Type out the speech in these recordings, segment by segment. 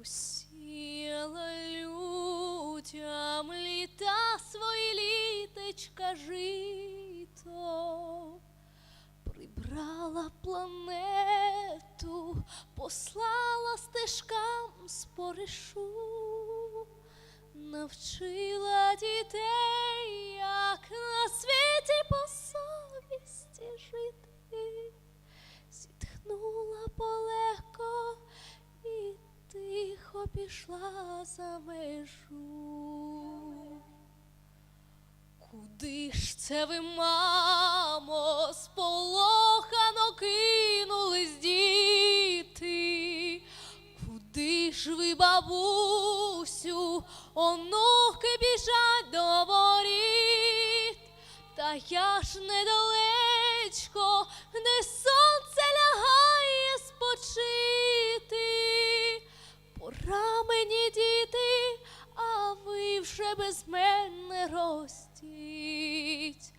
Посіяла людям літа свої літечка жито, прибрала планету, послала стежкам споришу, навчила дітей, пішла за межу. Куди ж це ви, мамо, сполохано кинулись діти? Куди ж ви, бабусю, онуки біжать до воріт? Та я ж недалечко, де сонце лягає спочити. Без мене ростіть.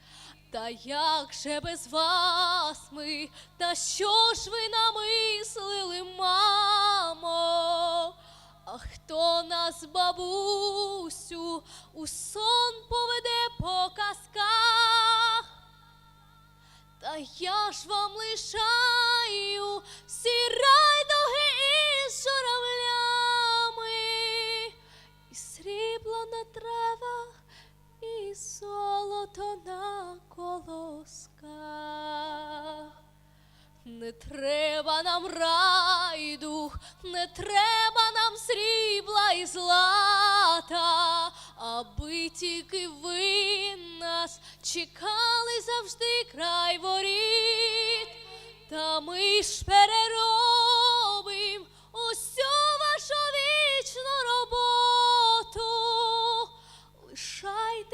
Та як же без вас ми, та що ж ви намислили, мамо? А хто нас, бабусю, у сон поведе золото на колосках. Не треба нам райдух, не треба нам срібла і злата, аби тільки ви нас чекали завжди край воріт, та ми ж переробим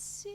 See.